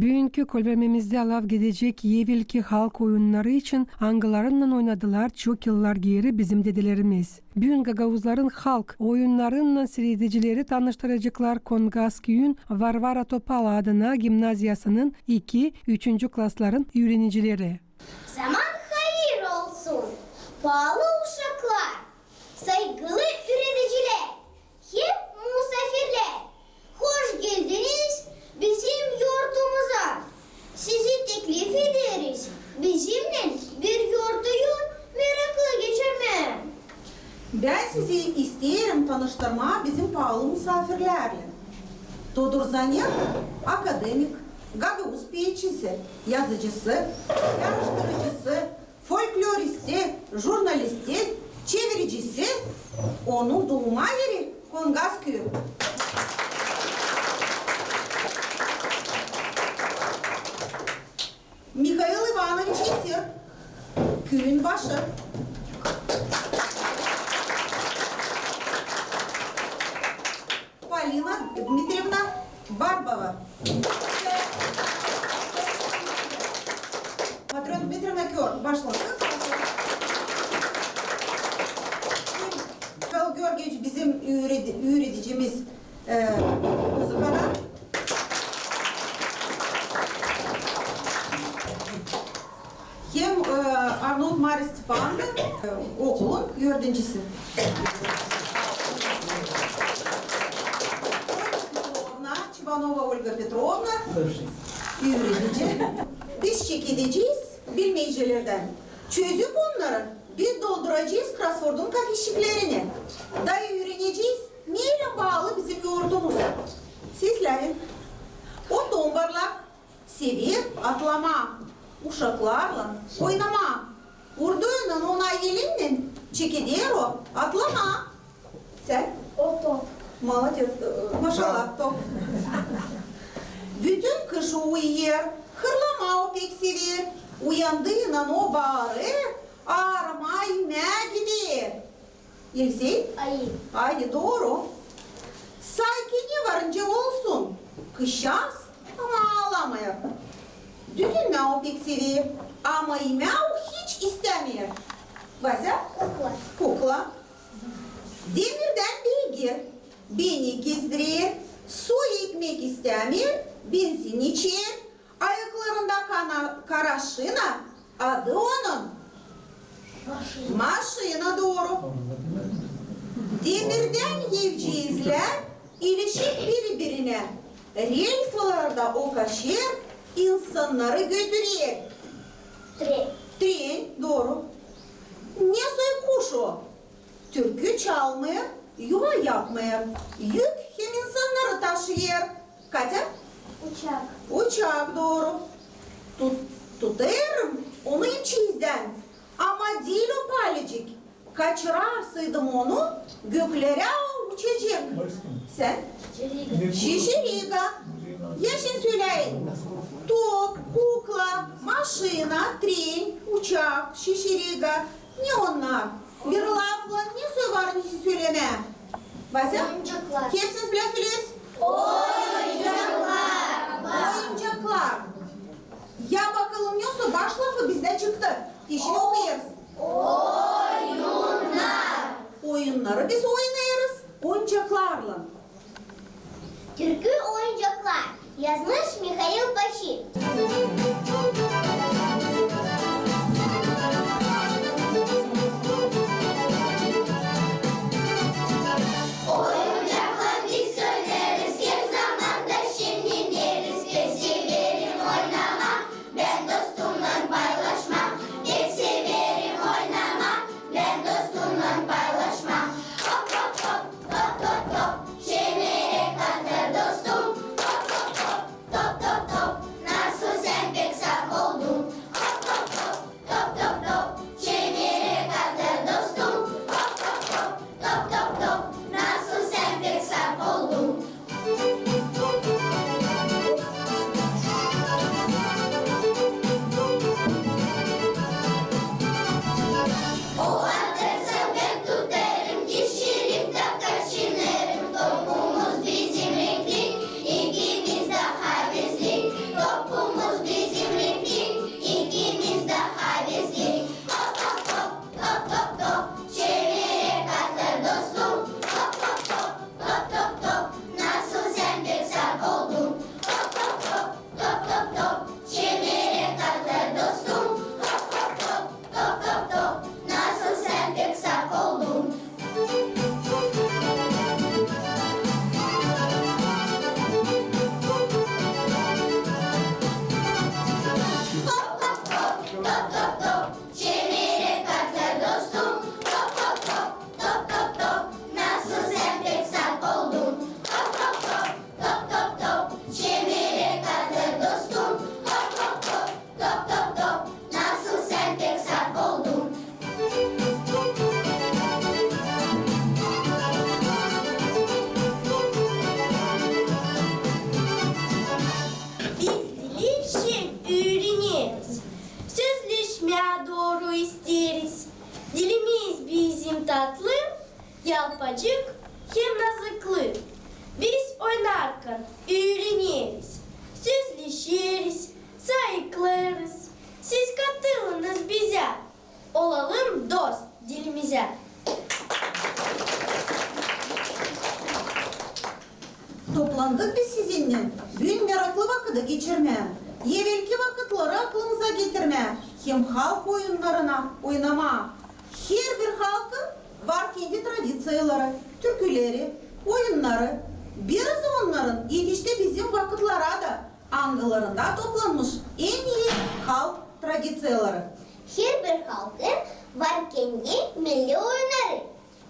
Bugünkü kolbememizde alav gidecek Yevilki halk oyunları için angılarınla oynadılar çok yıllar geri bizim dedelerimiz. Bugün Gagavuzların halk oyunlarının seyredicileri tanıştıracaklar Kongaskiyün Varvara Topal adına gimnaziyasının 2-3. klasların öğrencileri. Zaman hayır olsun. Pahalı uşaklar, saygılı öğrenciler, hep misafirler. Hoş geldiniz bizim yurtumuza. Sizi teklif ederiz. Bizimle bir yurduyu merakla geçirme. Ben sizi isterim tanıştırma bizim pahalı misafirlerle. Todur Zanet, akademik, Gagavuz piyeçisi, yazıcısı, yarıştırıcısı, folkloristi, jurnalisti, çeviricisi, onun doğma yeri Kongas köyü. Russia Ee, okulun öğrencisi. Çibanova Olga Petrovna, öğrenici. Biz çekileceğiz bilmeyicilerden. Çözüm Yelsi, Ayı. haydi doğru. Sanki ne varınca olsun. Kışas ama ağlamıyor. Düzülme o pek sever. Ama o hiç istemiyor. Vasa? Kukla. Kukla. Demirden beygir. Beni gezdirir. Su ekmek istemiyor. Benzin içer. Ayaklarında kana, karaşına. Adı onun. Maşın. Maşına doğru. Demirden yevcizler ilişik birbirine. Relslarda o kaşır insanları götürür. Три. Tren, doğru. Ne soy kuş o? Türkü çalmaya, yuva yapmaya, yük hem insanları taşıyor. Katya, Uçak. uçak doğru. Tut, tutarım onu içizden. Ama değil o palicik. kaçırar sıydım onu göklere uçacak. Sen? Şişiriga. Yaşın ток кукла, машина, трень, учак, шишерига. Не она. Берлафла, не сыварничи сөйлене. Вася? Ойынчаклар. Кепсіз біле сөйлес? Ойынчаклар. Ойынчаклар. Я бакалым несу башлафы бізде чықты. еще оқиырсыз. Oyunlar. Oyunları biz oynayırız. Oyuncaklarla. Türkü oyuncaklar. Yazmış Mihail Paşin.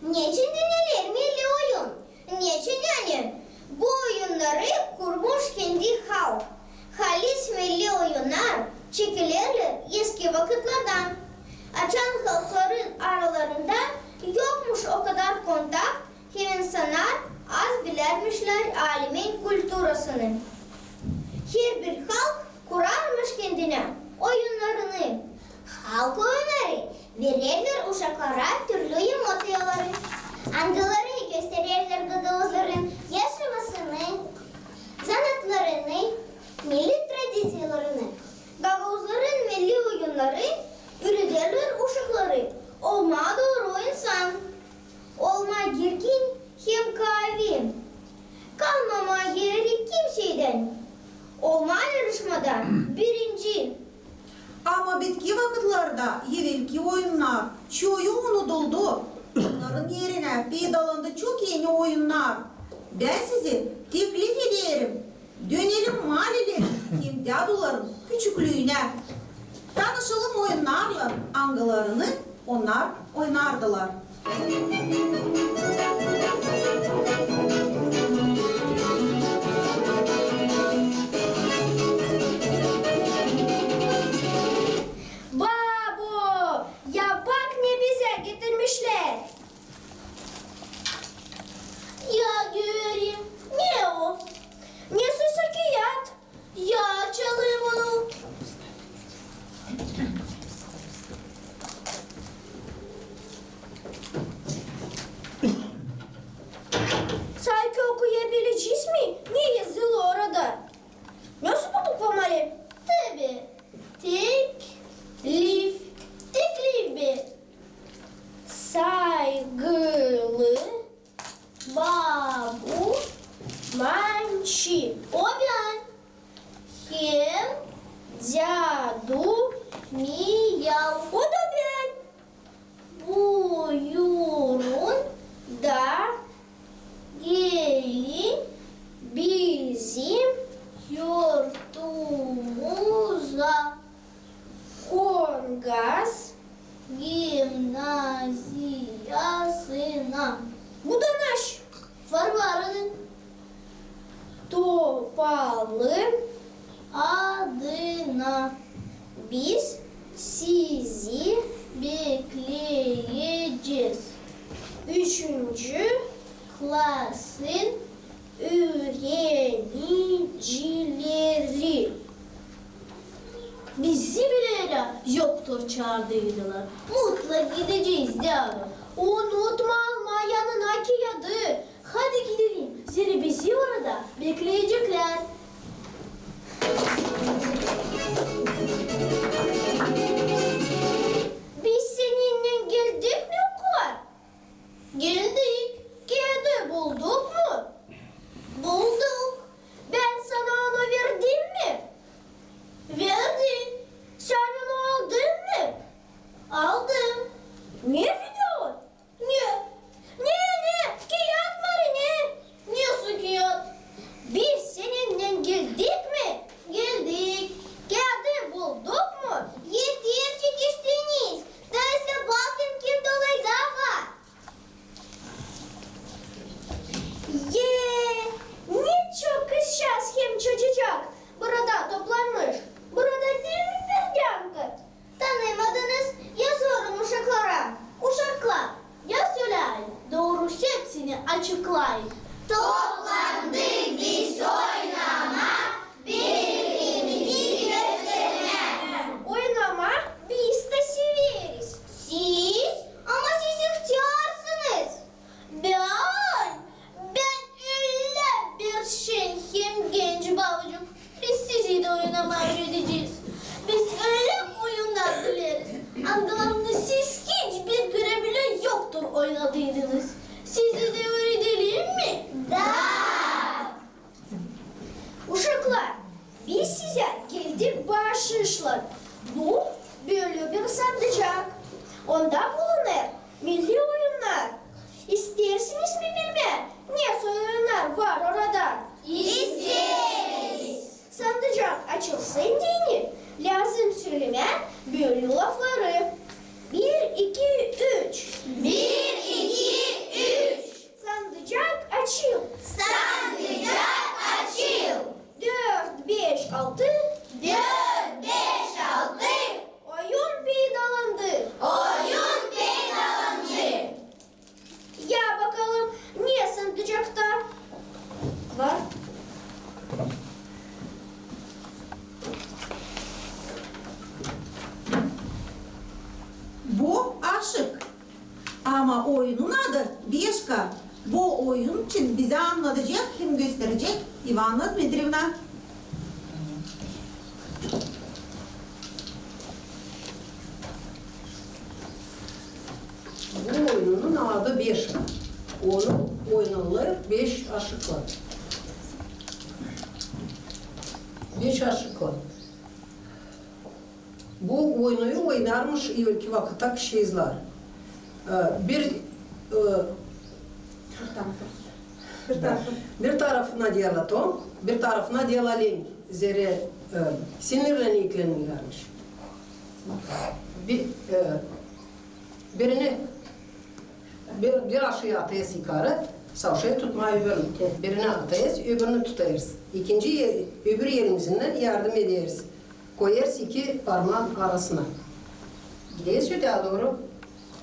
Niçin dinlenir milli oyun? Niçin yani? Bu oyunları kurmuş kendi halk. Halis milli oyunlar çekilir eski vakitlerden. Açan halkların aralarında yokmuş o kadar kontakt, hem insanlar az bilermişler alimin kulturasını. Her bir halk kurarmış kendine oyunlarını. Halk oyunları Verirler uşaklara türlü emosiyaları. Anıları gösterirler dadavuzların yaşamasını, zanatlarını, milli tradisiyalarını. Gagavuzların milli oyunları, ürederler uşakları. Olma doğru insan, olma girgin hem kahve. Kalmama gerek kimseyden, olma yarışmadan birinci mabetki vakitlerde evvelki oyunlar çoyu unutuldu. Bunların yerine peydalandı çok yeni oyunlar. Ben sizi teklif ederim. Dönelim mahalleli imdaduların küçüklüğüne. Tanışalım oyunlarla angılarını onlar oynardılar. olmalıydınız. Sizi de oyun için bize anlatacak, hem gösterecek Ivana Dmitrievna. Bu oyunun adı beş. Onu oynanılır beş aşıkla. Beş aşıkla. Bu oyunu oynarmış ilki vakitte kişizler. Ee, Bir e, bir tarafına diyalaton, bir tarafına diyalalen. Zere e, sinirleniklenirlermiş. Bir, e, birini bir, bir aşıya atayız yukarı, savşayı tutmayı öbürünü. Birini atayız, öbürünü tutayız. İkinci, öbür yerimizden yardım ederiz. Koyarız iki parmağın arasına. Gideyiz öteye doğru.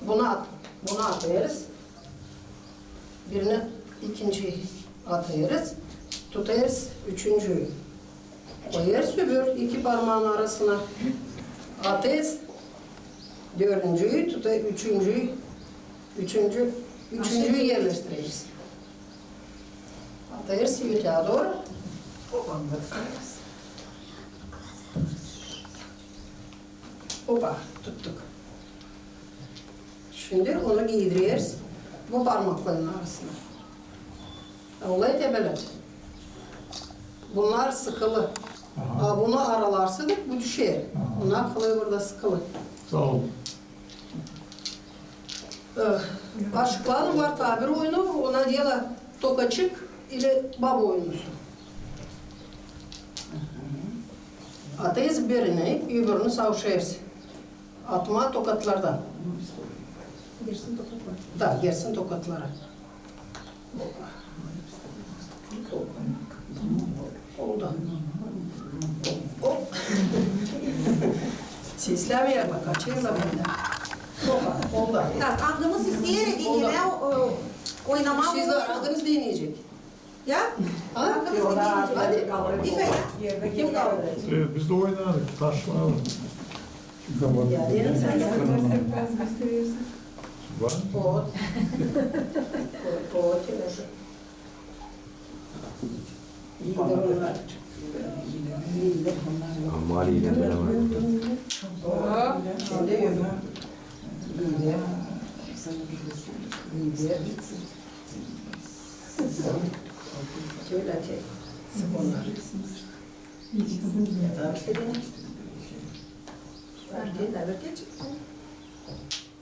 Bunu at, bunu atayız. Birini ikinci atayız. Tutayız üçüncüyü. Koyarız öbür iki parmağın arasına. Atayız. Dördüncüyü tutayız, üçüncüyü Üçüncü, üçüncüyü yerleştireceğiz. Atayız yutağa doğru. Hopa, tuttuk. Şimdi onu giydiriyoruz bu parmakların arasına. Olay tebelet. Bunlar sıkılı. Aa, bunu aralarsadık bu düşer. Bunlar kılığı burada sıkılı. Sağ ol. Ee, Aşıkların var tabir oyunu, ona diyorlar tokaçık ile bab oyunusu. Atayız birini, öbürünü savşayız. Atma tokatlardan. Da, yersin tokatlara. Oldu. Hop. Sesler bak, açıyorlar benden. Hopa, oldu. Так, ангımız isteyerek yine o- oynama Sizler adınız dinleyecek. Ya? Ha? Ангımız dinleyecek. Hadi. Dikkat. Kim kaldı? Evet, biz de oynardık. Taşlarla. Ya dedim sen de. Var. Pot. Pot. İyidir onlar. İyidir. Maliyle beraber. Şimdi öbür. İyidir. İyidir. Şöyle çek. Onlar. Erkeğin de erkeğe çıksın.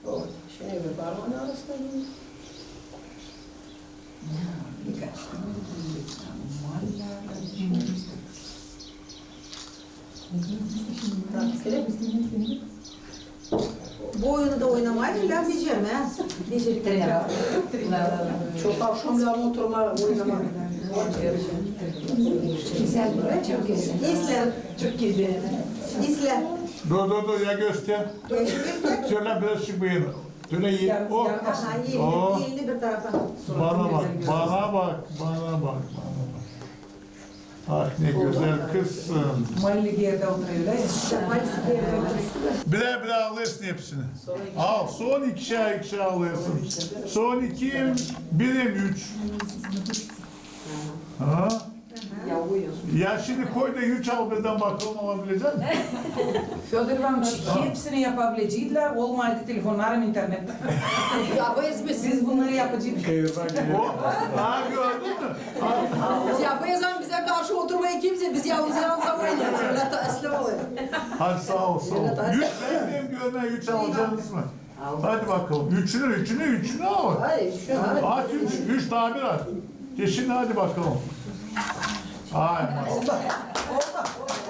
O, şimdi öbür parmağın arasına giyin. Bu oyunu da oynamayı bilemeyeceğim ha. Çok akşamlar oturma oynama. İsle. İsle. Dur dur dur ya göster. Göster. Şöyle biraz çıkmayın. Şöyle iyi. Oh. Aha, iyi. Oh. Elini bir tarafa. Bana bak, bana bak, bana bak, bana bak. Ah ne güzel kızsın. Malligerde oturuyorlar ya. Birer birer alıyorsun hepsini. Al, son ikişer ikişer alıyorsun. Son iki, birim üç. Ha? Ya şimdi koy da üç al birden bakalım alabilecek misin? Fedor Ivanović hepsini yapabileceğiler. Olmaydı telefonlarım internette. Yapayız biz. Biz bunları yapacağız. O, ha gördün mü? Ha, Yapayız ama bize karşı oturmaya kimse biz yalnız yalnız oynayacağız. Öyle teslim oluyor. Hadi sağ ol, sağ ol. Üç, benim görme üç alacaksınız mı? Hadi bakalım. Üçünü, üçünü, üçünü al. Hadi şu an. Aç üç, üç tabir at. Şimdi hadi bakalım. 哎呀妈好了好了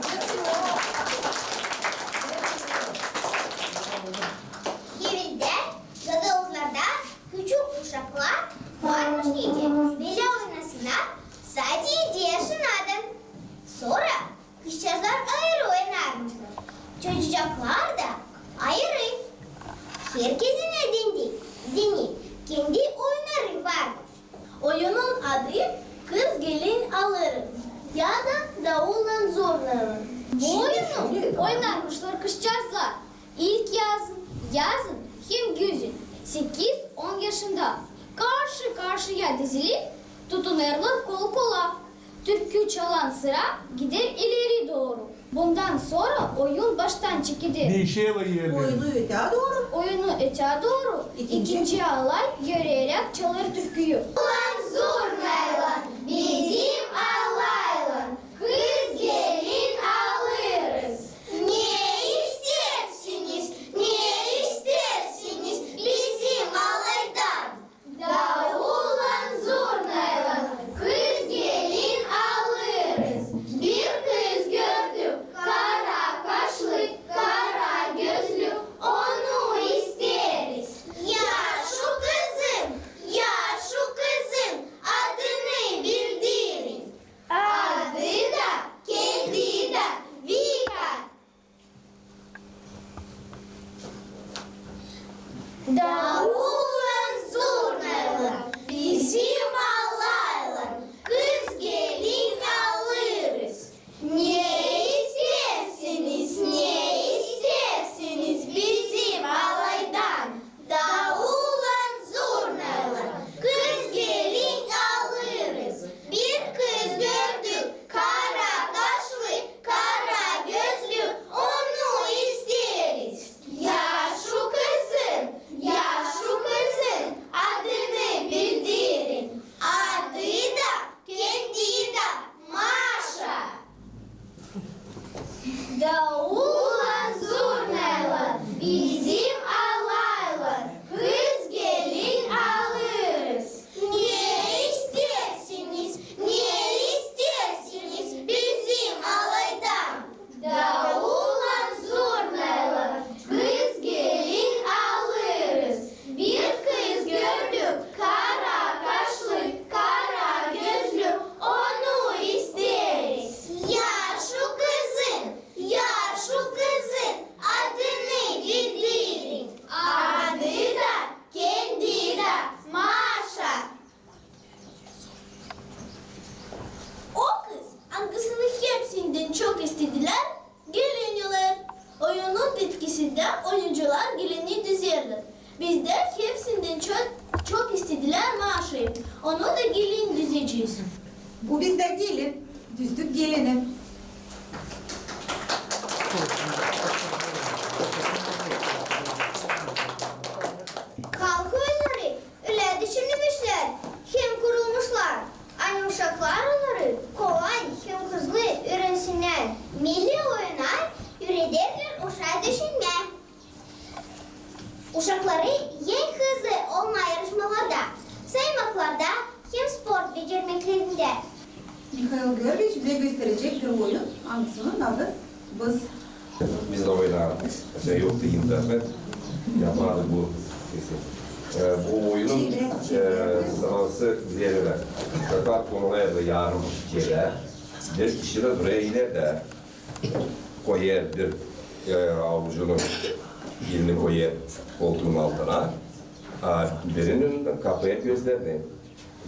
Mikhail Gorbich bize gösterecek bir oyun. Anksiyonun adı Bız. Biz de oynardık. Şey yoktu internet. Yapardık bu. Ee, bu oyunun e, sanatçısı Ziyelere. Fakat konuya da yarım kere bir kişinin reyine de koyar bir e, avucunun elini koyar koltuğun altına. Birinin kapıya gözlerini.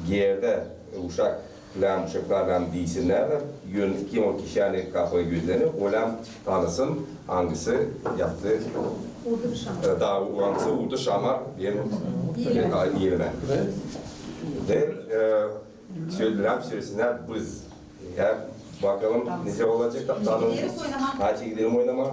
Diğerde uşak Lam şıklardan değilsinler de yön kim o kişi yani kafayı gözlerini o lam tanısın hangisi yaptı. Uğdu şamar. Da hangisi uğdu şamar diyelim. Yerden. De e, lam süresinden biz. Ya bakalım ne şey olacak tanım. Haçı gidelim oynama.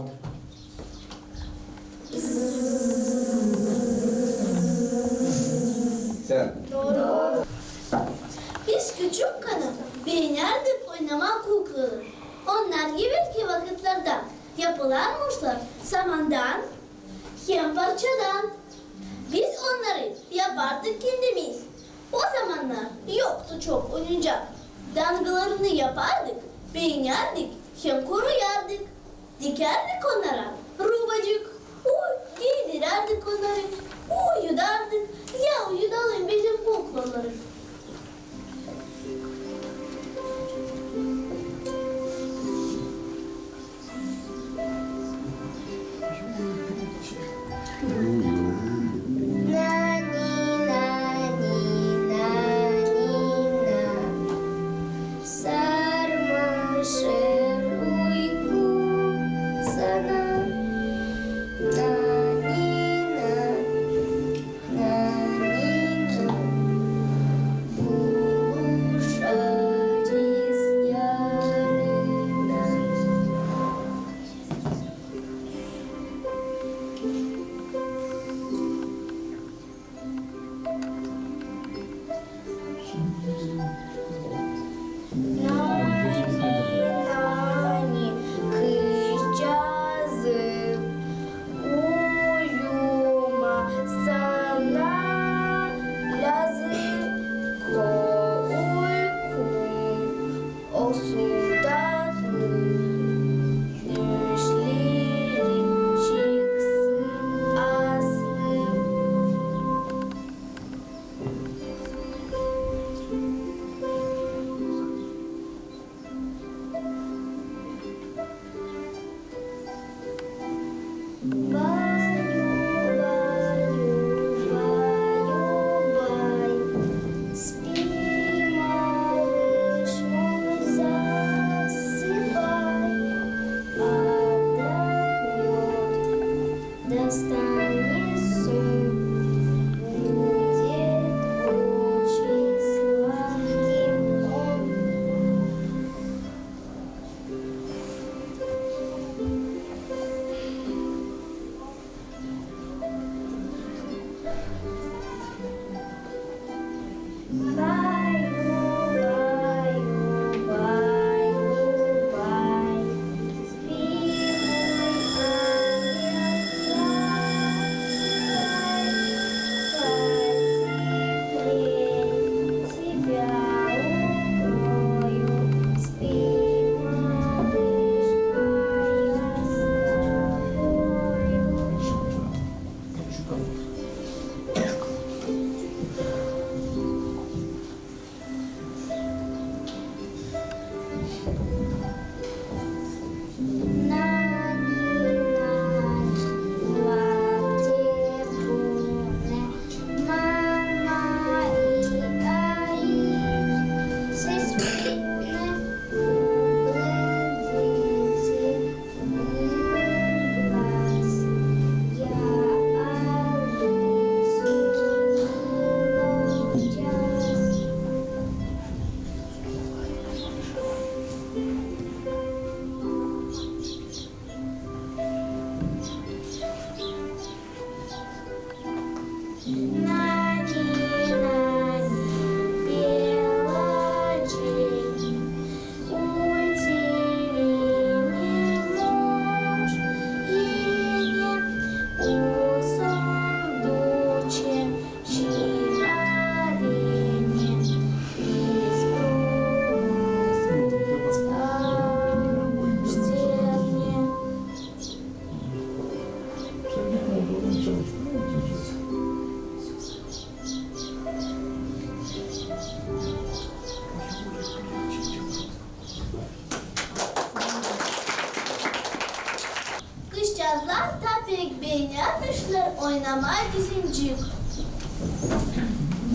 Ne yapmışlar? Oynamaya dizincik.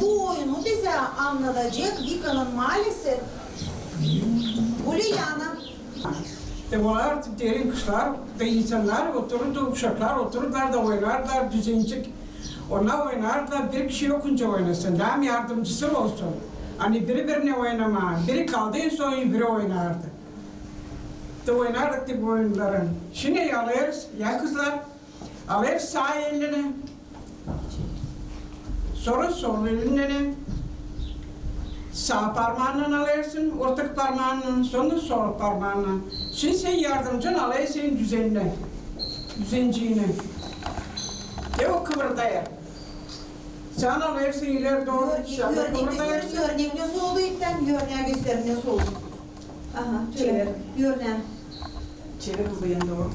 Bu oyunu bize anlatacak Vika'nın maalesef Ulyana. De var derin kuşlar ve insanlar otururdu, uşaklar otururlar da oynarlar düzencik. Onlar oynarlar, bir kişi yokunca oynasın, hem yardımcısı olsun. Hani biri birine oynama, biri kaldığı sonra biri oynardı. De oynardık da bu oyunların. Şimdi alırız, ya kızlar, sağ elini, sonra sol elini, Sağ parmağından alırsın, ortak parmağından, sonra sol parmağından. Şimdi sen yardımcın alıyorsun düzenine, düzenciğine. De o kıvırdayır. Sen alırsın ileri doğru, gösterin, kıvırdayarsın. örnek nasıl oldu ilkten? Örneğe gösterin nasıl oldu? Aha, şöyle. Örneğe. Çevir bu bıyığını doğru.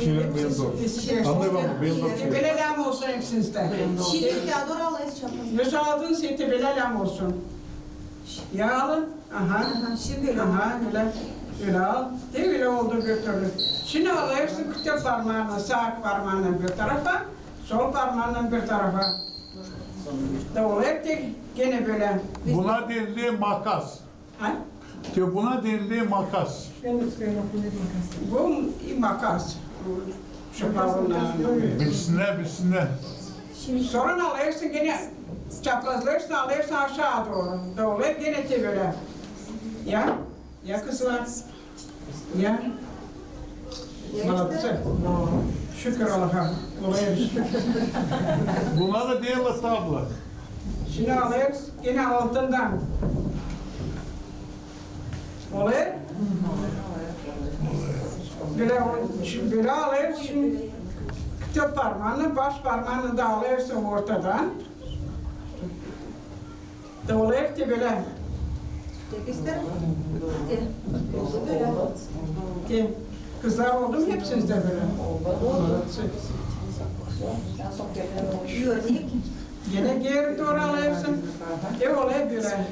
Çiğnem benim doğru. Musun? Benim doğru. Tebelelem olsun hepsinizde. Şimdi Teodor alayız çapını. Yüz aldın sen tebelelem olsun. Ya alın. Aha. Şimdi. Aha, öyle. Öyle al. De öyle oldu bir türlü. Şimdi alırsın küçük parmağını, sağ parmağını bir tarafa, sol parmağını bir tarafa. Da olur ki gene böyle. Buna denildiği makas. Ha? Diyor buna denildi makas. Bu makas. Bilsinler bilsinler. Sonra ne alırsın gene çaprazlarsın alırsın aşağı doğru. Doğru gene çevire. Ya, ya kızlar. Ya. Nasıl? Şükür Allah'a. Olaya şükür. Bunlara değil tabla. Şimdi alıyoruz gene altından. Oluyor. Böyle, şimdi böyle alıyoruz şimdi. Küçük parmağını, baş parmağını da alıyorsun ortadan. Da oluyor ki böyle. Tek isterim. Oldu. Ki kızlar oldum hepsiniz de böyle. Örnek. Yine geri doğru alıyorsun. E oluyor böyle.